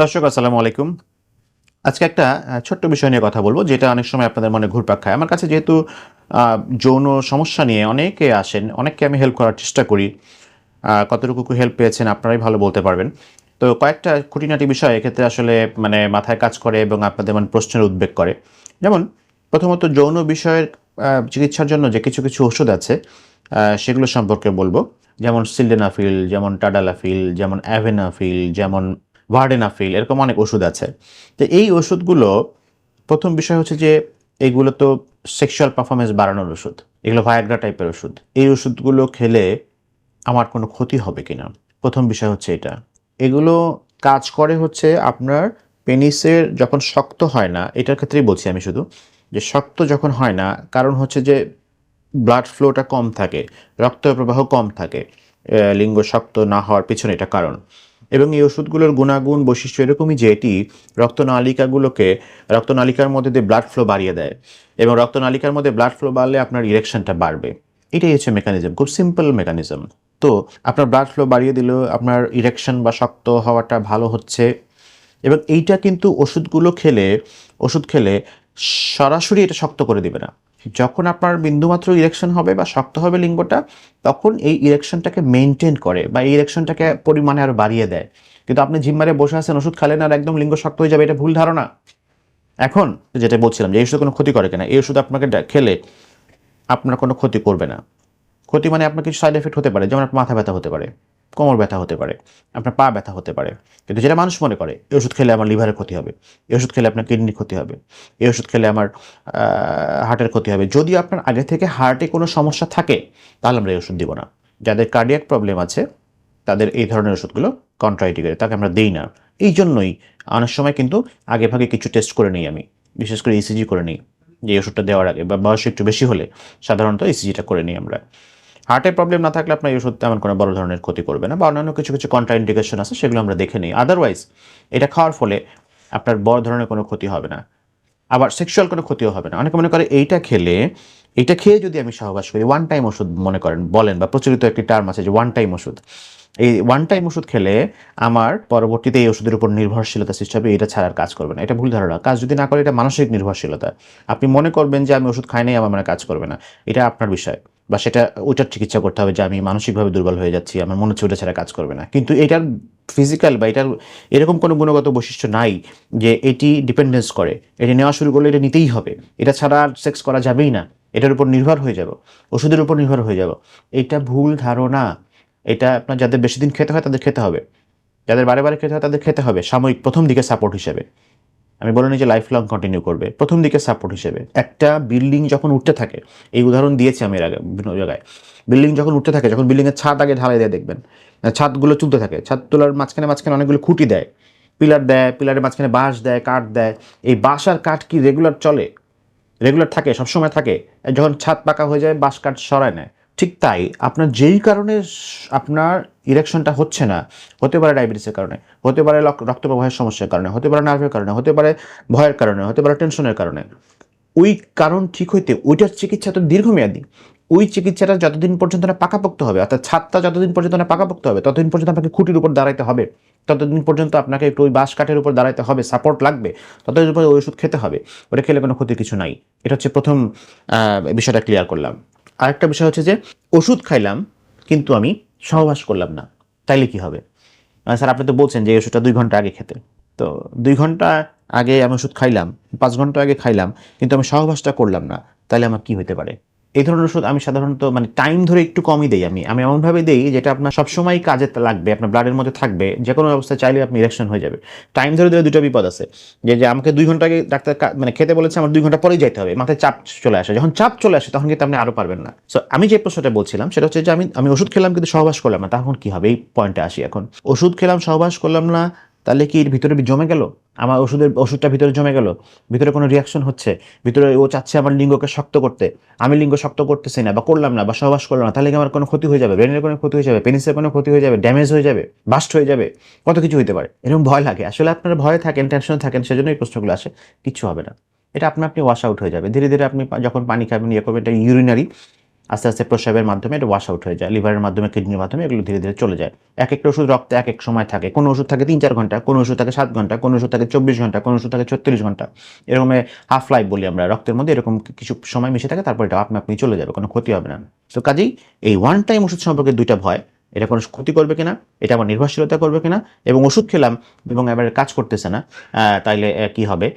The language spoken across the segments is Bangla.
দর্শক, আসসালামু আলাইকুম। আজকে একটা ছোট্ট বিষয় নিয়ে কথা বলব, যেটা অনেক সময় আপনাদের মনে ঘুরপাক খায়। আমার কাছে যেহেতু যৌন সমস্যা নিয়ে অনেকে আসেন, অনেককে আমি হেল্প করার চেষ্টা করি। কতটুকু হেল্প পেয়েছেন আপনারাই ভালো বলতে পারবেন। তো কয়েকটা খুঁটিনাটি বিষয় এক্ষেত্রে আসলে মানে মাথায় কাজ করে এবং আপনাদের মানে প্রশ্নের উদ্বেগ করে। যেমন, প্রথমত যৌন বিষয়ের চিকিৎসার জন্য যে কিছু কিছু ওষুধ আছে সেগুলো সম্পর্কে বলব। যেমন সিলডেনাফিল যেমন টাডালাফিল যেমন অ্যাভেনাফিল যেমন ভার্ডেনাফিল এরকম অনেক ওষুধ আছে। তো এই ওষুধগুলো, প্রথম বিষয় হচ্ছে যে এগুলো তো সেক্সুয়াল পারফরমেন্স বাড়ানোর ওষুধ, এগুলো ভায়াগ্রা টাইপের ওষুধ। এই ওষুধগুলো খেলে আমার কোনো ক্ষতি হবে কিনা? প্রথম বিষয় হচ্ছে এটা। এগুলো কাজ করে হচ্ছে আপনার পেনিসের যখন শক্ত হয় না, এটার ক্ষেত্রেই বলছি আমি শুধু, যে শক্ত যখন হয় না, কারণ হচ্ছে যে ব্লাড ফ্লোটা কম থাকে, রক্ত প্রবাহ কম থাকে লিঙ্গ শক্ত না হওয়ার পিছনে এটা কারণ। এবং এই ওষুধগুলোর গুণাগুণ, বৈশিষ্ট্য এরকমই যে এটি রক্তনালিকাগুলোকে, রক্তনালিকার মধ্যে দিয়ে ব্লাড ফ্লো বাড়িয়ে দেয় এবং রক্তনালিকার মধ্যে ব্লাড ফ্লো বাড়লে আপনার ইরেকশনটা বাড়বে। এটাই হচ্ছে মেকানিজম খুব সিম্পল মেকানিজম তো আপনার ব্লাড ফ্লো বাড়িয়ে দিলেও আপনার ইরেকশন বা শক্ত হওয়াটা ভালো হচ্ছে এবং এইটা কিন্তু ওষুধগুলো খেলে, ওষুধ খেলে সরাসরি এটা শক্ত করে দিবে না। যখন আপনার বিন্দুমাত্র ইরেকশন হবে বা শক্ত হবে লিঙ্গটা, তখন এই ইরেকশনটাকে মেনটেন করে বা এই ইরেকশনটাকে পরিমাণে আরও বাড়িয়ে দেয়। কিন্তু আপনি জিম্মারে বসে আছেন, ওষুধ খালেন আর একদম লিঙ্গ শক্ত হয়ে যাবে, এটা ভুল ধারণা। এখন যেটা বলছিলাম যে এই ওষুধ কোনো ক্ষতি করে কিনা, এই ওষুধ আপনাকে খেলে আপনার কোনো ক্ষতি করবে না। ক্ষতি মানে আপনার কিছু সাইড এফেক্ট হতে পারে, যেমন আপনার মাথা ব্যথা হতে পারে। কোমর ব্যথা হতে পারে, আপনার পা ব্যথা হতে পারে। কিন্তু যেটা মানুষ মনে করে, এই ওষুধ খেলে আমার লিভারের ক্ষতি হবে, এই ওষুধ খেলে আপনার কিডনির ক্ষতি হবে, এই ওষুধ খেলে আমার হার্টের ক্ষতি হবে। যদি আপনার আগে থেকে হার্টে কোনো সমস্যা থাকে, তাহলে আমরা এই ওষুধ দিব না। যাদের কার্ডিয়াক প্রবলেম আছে, তাদের এই ধরনের ওষুধগুলো কন্ট্রাইটিকের তাকে আমরা দিই না। এই জন্যই অনেক সময় কিন্তু আগে ভাগে কিছু টেস্ট করে নিই আমি, বিশেষ করে ইসিজি করে নিই। যে ওষুধটা দেওয়ার আগে, বা বয়স একটু বেশি হলে সাধারণত ইসিজিটা করে নিই আমরা। হার্টের প্রবলেম না থাকলে আপনার এই ওষুধ তেমন কোনো বড় ধরনের ক্ষতি করবে না বা অন্যান্য কিছু কিছু কন্ট্রাইন্ডিকেশন আছে, সেগুলো আমরা দেখে নিই। আদারওয়াইজ এটা খাওয়ার ফলে আপনার বড় ধরনের কোনো ক্ষতি হবে না। আবার সেক্সুয়াল কোনো ক্ষতিও হবে না। অনেকে মনে করে এইটা খেলে, এইটা খেয়ে যদি আমি সহবাস করি ওয়ান টাইম ওষুধ মনে করেন, বলেন বা প্রচলিত একটি টার্ম আছে যে ওয়ান টাইম ওষুধ। এই ওয়ান টাইম ওষুধ খেলে আমার পরবর্তীতে এই ওষুধের উপর নির্ভরশীলতা সৃষ্টি হবে, এটা ছাড়ার কাজ করবে না। এটা ভুল ধারণা। কাজ যদি না করে, এটা মানসিক নির্ভরশীলতা। আপনি মনে করবেন যে আমি ওষুধ খাই নাই, আমার মানে কাজ করবে না। এটা আপনার বিষয়। বা সেটা, ওইটার চিকিৎসা করতে হবে যে আমি মানসিকভাবে দুর্বল হয়ে যাচ্ছি, আমার মনে হচ্ছে ওটা ছাড়া কাজ করবে না। কিন্তু এটার ফিজিক্যাল বা এটার এরকম কোনো গুণগত বৈশিষ্ট্য নাই যে এটি ডিপেন্ডেন্স করে। এটি নেওয়া শুরু করলে এটা নিতেই হবে। এটা ছাড়া আর সেক্স করা যাবেই না। এটার উপর নির্ভর হয়ে যাব। ওষুধের উপর নির্ভর হয়ে যাব। এটা ভুল ধারণা। এটা আপনার যাদের বেশি দিন খেতে হয় তাদের খেতে হবে। যাদের বারে বারে খেতে হয় তাদের খেতে হবে। সাময়িক প্রথম দিকে সাপোর্ট হিসেবে। আমি বলিনি যে লাইফ লং কন্টিনিউ করবে। প্রথম দিকে সাপোর্ট হিসেবে। একটা বিল্ডিং যখন উঠতে থাকে, এই উদাহরণ দিয়েছি আমি এর আগে বিভিন্ন জায়গায়। বিল্ডিং যখন উঠতে থাকে, যখন বিল্ডিংয়ের ছাদ আগে ঢালাই দেয় দেখবেন। ছাদগুলো চলতে থাকে। ছাদ তোলার মাঝখানে মাঝখানে অনেকগুলো খুঁটি দেয়। পিলার দেয়, পিলারের মাঝখানে বাঁশ দেয়, কাঠ দেয়। এই বাঁশ আর কাঠ কি রেগুলার চলে? রেগুলার থাকে, সবসময় থাকে। যখন ছাদ পাকা হয়ে যায়, বাঁশ কাঠ সরায় নেয়। ঠিক তাই আপনার যেই কারণে আপনার ইরেকশনটা হচ্ছে না, হতে পারে ডায়াবেটিসের কারণে, হতে পারে রক্ত প্রবাহের সমস্যার কারণে, হতে পারে নার্ভের কারণে, হতে পারে ভয়ের কারণে, হতে পারে টেনশনের কারণে, ওই কারণ ঠিক হইতে ওইটার চিকিৎসা তো দীর্ঘমেয়াদী। ওই চিকিৎসাটা যতদিন পর্যন্ত না পাকাপোক্ত হবে, অর্থাৎ ছাদটা যতদিন পর্যন্ত না পাকাপোক্ত হবে, ততদিন পর্যন্ত আপনাকে খুঁটির উপর দাঁড়াইতে হবে, ততদিন পর্যন্ত আপনাকে একটু ওই বাঁশ কাঠের উপর দাঁড়াইতে হবে সাপোর্ট লাগবে, ততদিন পর্যন্ত ওই ওষুধ খেতে হবে, ওটা খেলে কোনো ক্ষতির কিছু নাই। এটা হচ্ছে প্রথম বিষয়টা ক্লিয়ার করলাম। আরেকটা বিষয় হচ্ছে যে ওষুধ খাইলাম, কিন্তু আমি সহবাস করলাম না। তাইলে কি হবে? স্যার, আপনি তো বলছেন যে ওষুধটা দুই ঘণ্টা আগে খেতে। তো দুই ঘণ্টা আগে আমি ওষুধ খাইলাম, পাঁচ ঘণ্টা আগে খাইলাম, কিন্তু আমি সহবাসটা করলাম না। তাহলে আমার কি হতে পারে? এই ধরনের ওষুধ আমি সাধারণত মানে টাইম ধরে একটু কমই দেই আমি। আমি এমনভাবে দেই যেটা আপনার সবসময় কাজে লাগবে, আপনার ব্লাডের মধ্যে থাকবে যে কোনো অবস্থায় চাইলে আপনি ইরেকশন হয়ে যাবে। টাইম ধরে দিলে দুটো বিপদ আছে। যে যে আমাকে দুই ঘণ্টা আগে ডাক্তার মানে খেতে বলেছে আমার দুই ঘণ্টা পরেই যাইতে হবে, মাথায় চাপ চলে আসে। যখন চাপ চলে আসে, তখন কিন্তু আপনি আরও পারবেন না। সো আমি যে প্রশ্নটা বলছিলাম, সেটা হচ্ছে যে আমি আমি ওষুধ খেলাম কিন্তু সহবাস করলাম না, তখন কি হবে? এই পয়েন্টে আসি এখন। ওষুধ খেলাম, সহবাস করলাম না তাহলে কি এর ভিতরে জমে গেল? আমার ওষুধের, ওষুধটা ভিতরে জমে গেল? ভিতরে কোনো রিয়াকশন হচ্ছে? ভিতরে ও চাচ্ছে আমার লিঙ্গকে শক্ত করতে। আমি লিঙ্গ শক্ত করতেছি না বা করলাম না বা সহবাস করলাম না, তাহলে কি আমার কোনো ক্ষতি হয়ে যাবে? ব্রেনের কোনো ক্ষতি হয়ে যাবে? পেনিসের কোনো ক্ষতি হয়ে যাবে? ড্যামেজ হয়ে যাবে? বাস্ট হয়ে যাবে? কত কিছু হতে পারে? এরকম ভয় লাগে। আসলে আপনারা ভয়ে থাকেন টেনশনে থাকেন, সেজন্য এই প্রশ্নগুলো আসে। কিচ্ছু হবে না। এটা আপনি আপনি ওয়াশ আউট হয়ে যাবে। ধীরে ধীরে আপনি যখন পানি খাবেন ইয়ে করবেন, এটা ইউরিনারি আস্তে আস্তে প্রস্রাবের মাধ্যমে এটা ওয়াশ আউট হয়ে যায় লিভারের মাধ্যমে কিডনির মাধ্যমে এগুলো ধীরে ধীরে চলে যায়। এক একটা ওষুধ রক্তে এক এক সময় থাকে। কোনো ওষুধ থাকে তিন চার ঘণ্টা, কোনো ওষুধ থাকে সাত ঘণ্টা, কোনো ওষুধ থাকে চব্বিশ ঘণ্টা, কোনো ওষুধ থাকে ছত্রিশ ঘণ্টা। এরকম হাফ লাইফ বলি আমরা, রক্তের মধ্যে এরকম কিছু সময় মিশে থাকে, তারপর এটা আপনি আপনি চলে যাবে, কোনো ক্ষতি হবে না। তো কাজেই এই ওয়ান টাইম ওষুধ সম্পর্কে দুইটা ভয়। এটা কোনো ক্ষতি করবে কিনা? এটা আমার নির্ভরশীলতা করবে কিনা? এবং ওষুধ খেলাম এবং এবার কাজ করতেছে না তাইলে কি হবে?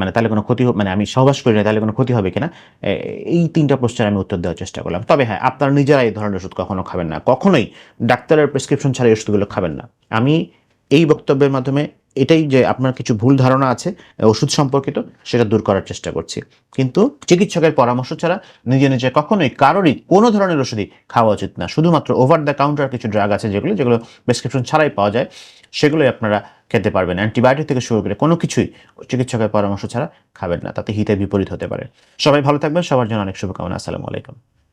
মানে তাহলে কোনো ক্ষতি মানে আমি সহবাস করি না তাহলে কোনো ক্ষতি হবে কিনা? এই তিনটা প্রশ্নের আমি উত্তর দেওয়ার চেষ্টা করলাম। তবে হ্যাঁ আপনারা নিজেরা এই ধরনের ওষুধ কখনো খাবেন না। কখনোই ডাক্তারের প্রেসক্রিপশন ছাড়া এই ওষুধগুলো খাবেন না। আমি এই বক্তব্যের মাধ্যমে এটাই যে আপনার কিছু ভুল ধারণা আছে, ওষুধ সম্পর্কিত, সেটা দূর করার চেষ্টা করছি। কিন্তু চিকিৎসকের পরামর্শ ছাড়া নিজে নিজে কখনোই কারোরই কোনো ধরনের ওষুধই খাওয়া উচিত না। শুধুমাত্র ওভার দ্য কাউন্টার কিছু ড্রাগ আছে যেগুলো যেগুলো প্রেসক্রিপশন ছাড়াই পাওয়া যায়, সেগুলোই আপনারা খেতে পারবেন। অ্যান্টিবায়োটিক থেকে শুরু করে কোনো কিছুই চিকিৎসকের পরামর্শ ছাড়া খাবেন না, তাতে হিতে বিপরীত হতে পারে। সবাই ভালো থাকবেন, সবার জন্য অনেক শুভকামনা। আসসালামু আলাইকুম।